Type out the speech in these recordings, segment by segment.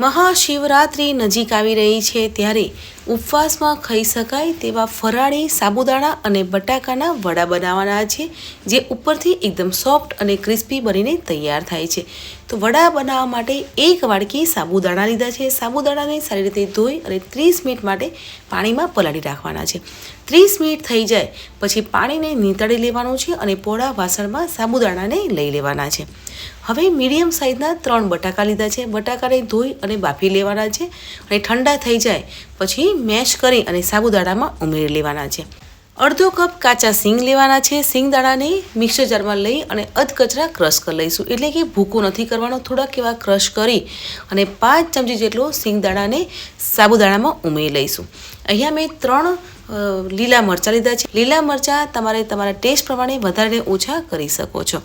મહાશિવરાત્રિ નજીક આવી રહી છે ત્યારે ઉપવાસમાં ખાઈ શકાય તેવા ફરાળી, સાબુદાણા અને બટાકાના વડા બનાવવાના છે, જે ઉપરથી એકદમ સોફ્ટ અને ક્રિસ્પી બનીને તૈયાર થાય છે. તો વડા બનાવવા માટે એક વાડકી સાબુદાણા લીધા છે. સાબુદાણાને સારી રીતે ધોઈ અને ત્રીસ મિનિટ માટે પાણીમાં પલાળી રાખવાના છે. ત્રીસ મિનિટ થઈ જાય, પછી પાણીને નીતાળી લેવાનું છે અને પોળા વાસણમાં સાબુદાણાને લઈ લેવાના છે. હવે મીડિયમ સાઇઝના ત્રણ બટાકા લીધા છે. બટાકાને ધોઈ અને બાફી લેવાના છે અને ઠંડા થઈ જાય, પછી મેશ કરી અને સાબુદાણામાં ઉમેરી લેવાના છે. અડધો કપ કાચા સિંગ લેવાના છે. સિંગ દાણાને મિક્સર જારમાં લઈ અને અધકચરા ક્રશ કરી લઈશું. એટલે કે ભૂકો નથી કરવાનો. થોડાક એવા ક્રશ કરી અને પાંચ ચમચી જેટલો સિંગ દાણાને સાબુદાણામાં ઉમેરી લઈશું. અહીંયા મેં ત્રણ લીલા મરચાં લીધા છે. લીલા મરચાં તમારે તમારા ટેસ્ટ પ્રમાણે વધારે ઓછા કરી શકો છો.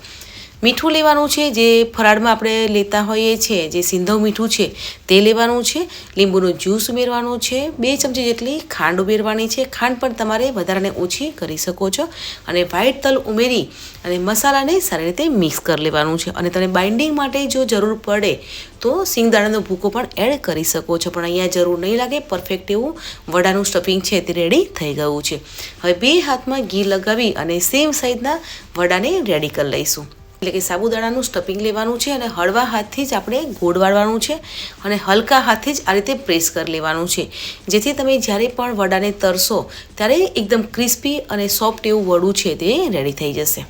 મીઠું લેવાનું છે, જે ફરાળમાં આપણે લેતા હોઈએ છીએ જે સિંધવ મીઠું છે, તે લેવાનું છે. લીંબુનું જ્યુસ ઉમેરવાનું છે, બે ચમચી જેટલી ખાંડ ઉમેરવાની છે. ખાંડ પણ તમારે વધારાને ઓછી કરી શકો છો. અને વ્હાઈટ તલ ઉમેરી અને મસાલાને સારી રીતે મિક્સ કરી લેવાનું છે. અને તમે બાઇન્ડિંગ માટે જો જરૂર પડે તો સિંગદાણાનો ભૂકો પણ એડ કરી શકો છો. પણ અહીંયા જરૂર નહીં લાગે પરફેક્ટ એવું વડાનું સ્ટફિંગ છે તે રેડી થઈ ગયું છે. હવે બે હાથમાં ઘી લગાવી અને સેમ સાઈઝના વડાને રેડી કરી લઈશું. એટલે કે સાબુદાણાનું સ્ટફિંગ લેવાનું છે અને હળવા હાથથી જ આપણે ગોળ વાળવાનું છે અને હલકા હાથથી જ આ રીતે પ્રેસ કરી લેવાનું છે. જેથી તમે જ્યારે પણ વડાને તરશો ત્યારે એકદમ ક્રિસ્પી અને સોફ્ટ એવું વડું છે તે રેડી થઈ જશે.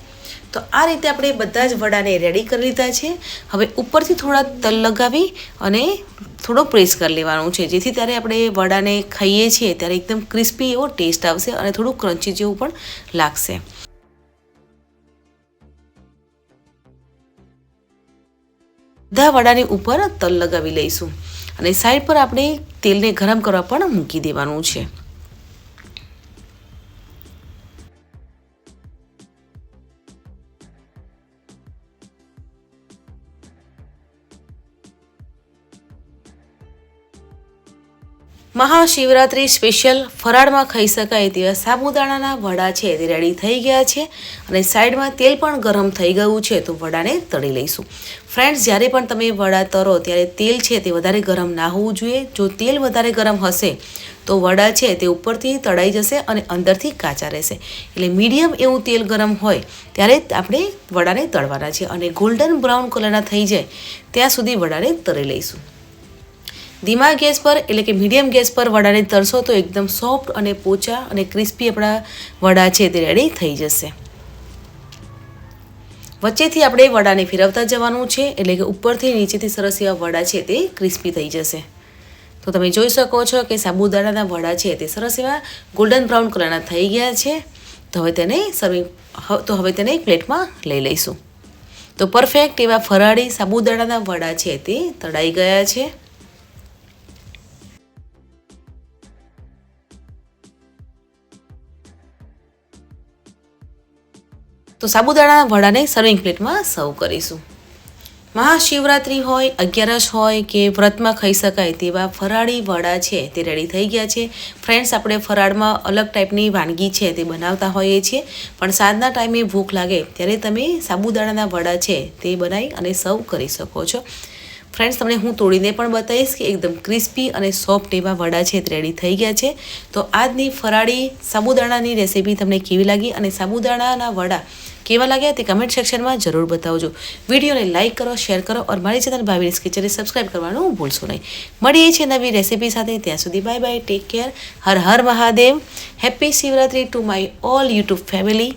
તો આ રીતે આપણે બધા જ વડાને રેડી કરી લીધા છે. હવે ઉપરથી થોડા તલ લગાવી અને થોડો પ્રેસ કરી લેવાનું છે. જેથી ત્યારે આપણે વડાને ખાઈએ છીએ ત્યારે એકદમ ક્રિસ્પી એવો ટેસ્ટ આવશે અને થોડું ક્રન્ચી જેવું પણ લાગશે. બધા વડાની ઉપર તલ લગાવી લઈશું. અને સાઈડ પર આપણે તેલને ગરમ કરવા પણ મૂકી દેવાનું છે. મહાશિવરાત્રિ સ્પેશિયલ ફરાળમાં ખાઈ શકાય તેવા સાબુદાણાના વડા છે તે રેડી થઈ ગયા છે અને સાઈડમાં તેલ પણ ગરમ થઈ ગયું છે તો વડાને તળી લઈશું. ફ્રેન્ડ્સ જ્યારે પણ તમે વડા તરો ત્યારે તેલ છે તે વધારે ગરમ ના હોવું જોઈએ. જો તેલ વધારે ગરમ હશે તો વડા છે તે ઉપરથી તળાઈ જશે અને અંદરથી કાચા રહેશે. એટલે મીડિયમ એવું તેલ ગરમ હોય ત્યારે આપણે વડાને તળવાના છે અને ગોલ્ડન બ્રાઉન કલરના થઈ જાય ત્યાં સુધી વડાને તળી લઈશું. ધીમા ગેસ પર એટલે કે મીડિયમ ગેસ પર વડાને તરશો તો એકદમ સોફ્ટ અને પોચા અને ક્રિસ્પી આપણા વડા છે તે રેડી થઈ જશે. વચ્ચેથી આપણે વડાને ફેરવતા જવાનું છે એટલે કે ઉપરથી નીચેથી સરસ એવા વડા છે તે ક્રિસ્પી થઈ જશે. તો તમે જોઈ શકો છો કે સાબુદાણાના વડા છે તે સરસ એવા ગોલ્ડન બ્રાઉન કલરના થઈ ગયા છે. તો હવે તેને સર્વિંગ તો હવે તેને પ્લેટમાં લઈ લઈશું. તો પરફેક્ટ એવા ફરાળી સાબુદાણાના વડા છે તે તળાઈ ગયા છે. તો સાબુદાણા વડાને સર્વિંગ પ્લેટમાં સર્વ કરીશું. મહાશિવરાત્રિ હોય, અગિયારસ હોય કે વ્રતમાં ખાઈ શકાય તેવા ફરાળી વડા છે તે રેડી થઈ ગયા છે. ફ્રેન્ડ્સ આપણે ફરાળમાં અલગ ટાઈપની વાનગી છે તે બનાવતા હોઈએ છીએ. પણ સાંજના ટાઈમે ભૂખ લાગે, ત્યારે તમે સાબુદાણાના વડા છે તે બનાવી અને સર્વ કરી શકો છો. ફ્રેન્ડ્સ તમને હું તોડીને પણ બતાવીશ કે એકદમ ક્રિસ્પી અને સોફ્ટ એવા વડા છે રેડી થઈ ગયા છે. તો આજની ફરાળી સાબુદાણાની રેસીપી તમને કેવી લાગી અને સાબુદાણાના વડા કેવા લાગ્યા તે કમેન્ટ સેક્શનમાં જરૂર બતાવજો. વિડીયોને લાઇક કરો શેર કરો અને મારી ચેનલ ભાવિની કિચનને સબસ્ક્રાઇબ કરવાનું ભૂલશો નહીં. મળીએ છીએ નવી રેસીપી સાથે. ત્યાં સુધી બાય બાય ટેક કેર હર હર Mahadev. Happy Shivaratri to my all YouTube family